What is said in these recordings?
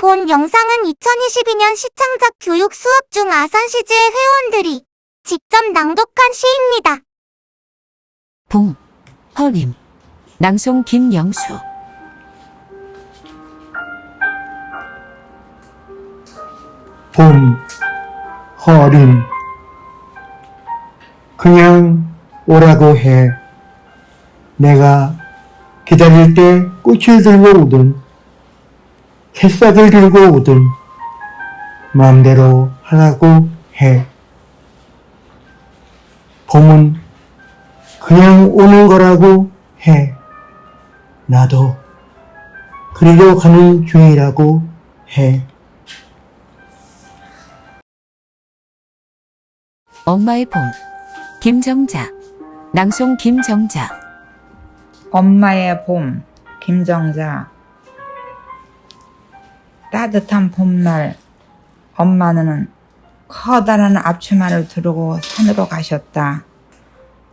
본 영상은 2022년 시창작 교육 수업 중 아산시즈의 회원들이 직접 낭독한 시입니다. 봉, 허림, 낭송 김영수. 봄, 허림. 그냥 오라고 해. 내가 기다릴 때 꽃을 들고 오든, 새싹을 들고 오든, 마음대로 하라고 해. 봄은 그냥 오는 거라고 해. 나도 그리로 가는 중이라고 해. 엄마의 봄, 김정자. 낭송 김정자. 엄마의 봄, 김정자. 따뜻한 봄날, 엄마는 커다란 앞치마를 두르고 산으로 가셨다.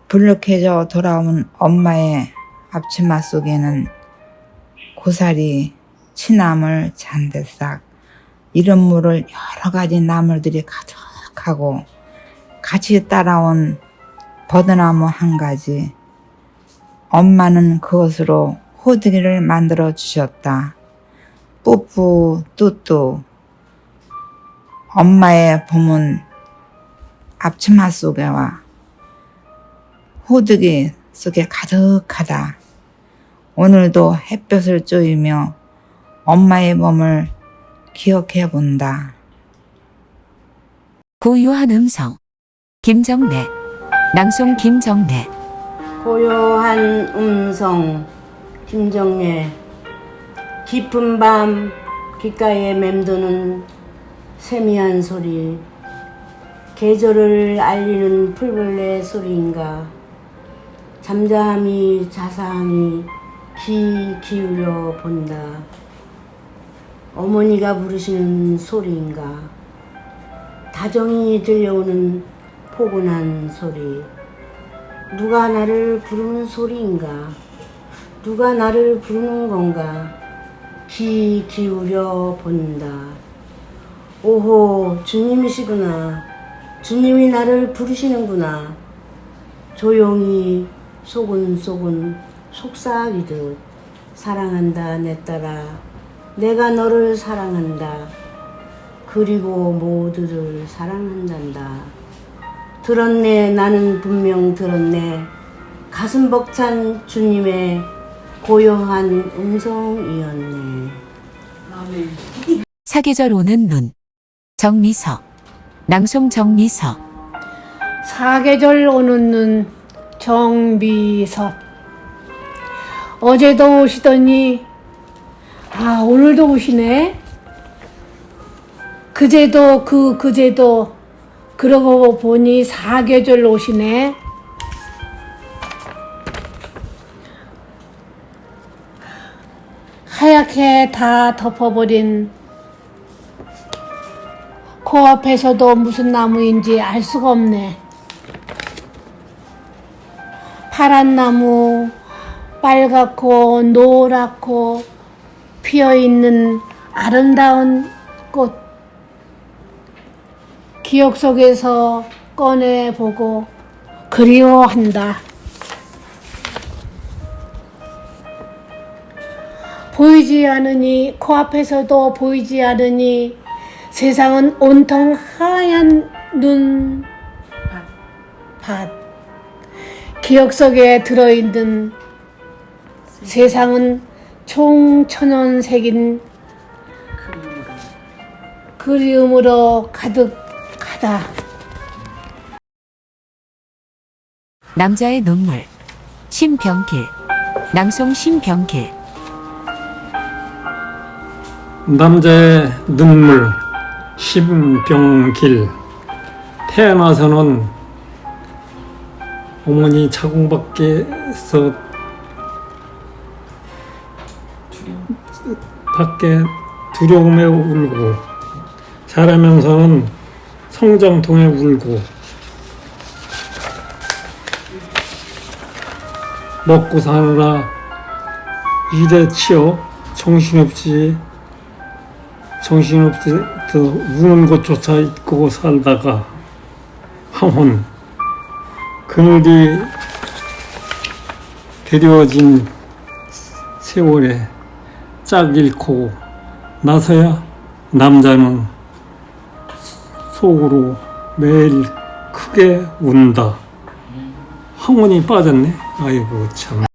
불룩해져 돌아온 엄마의 앞치마 속에는 고사리, 치나물, 잔대싹, 이런 물을 여러 가지 나물들이 가득하고 같이 따라온 버드나무 한 가지, 엄마는 그것으로 호두기를 만들어 주셨다. 뿌뿌 뚜뚜. 엄마의 봄은 앞치마 속에와 호두기 속에 가득하다. 오늘도 햇볕을 쬐이며 엄마의 몸을 기억해 본다. 고요한 음성. 김정래. 낭송 김정래. 고요한 음성 김정예 깊은 밤 귓가에 맴도는 세미한 소리. 계절을 알리는 풀벌레 소리인가. 잠잠히 자상히 귀 기울여 본다. 어머니가 부르시는 소리인가. 다정히 들려오는 포근한 소리. 누가 나를 부르는 소리인가? 누가 나를 부르는 건가? 귀 기울여 본다. 오호, 주님이시구나. 주님이 나를 부르시는구나. 조용히 소근소근 속삭이듯 사랑한다, 내 딸아. 내가 너를 사랑한다. 그리고 모두를 사랑한단다. 들었네, 나는 분명 들었네. 가슴 벅찬 주님의 고요한 음성이었네. 사계절 오는 눈. 정미서. 낭송 정미서. 사계절 오는 눈 정비석 어제도 오시더니 아 오늘도 오시네 그제도 그 그제도 그러고 보니 사계절 오시네 하얗게 다 덮어버린 코앞에서도 무슨 나무인지 알 수가 없네. 파란 나무, 빨갛고 노랗고 피어 있는 아름다운 꽃. 기억 속에서 꺼내 보고 그리워한다. 보이지 않으니 코앞에서도 보이지 않으니 세상은 온통 하얀 눈 밭. 기억 속에 들어있는 세상은 총천연색인 그리움으로 가득하다. 남자의 눈물. 신병길. 낭송 신병길. 남자의 눈물 신병길. 태어나서는 어머니 자궁 밖에서 밖에 두려움에 울고 자라면서는 성장통에 울고 먹고 사느라. 일에 치여 정신없이 정신없어 우는 것조차 잊고 살다가 황혼 그늘이 데려진 세월에 짝 잃고 나서야 남자는 속으로 매일 크게 운다. 황혼이 빠졌네. 아이고 참.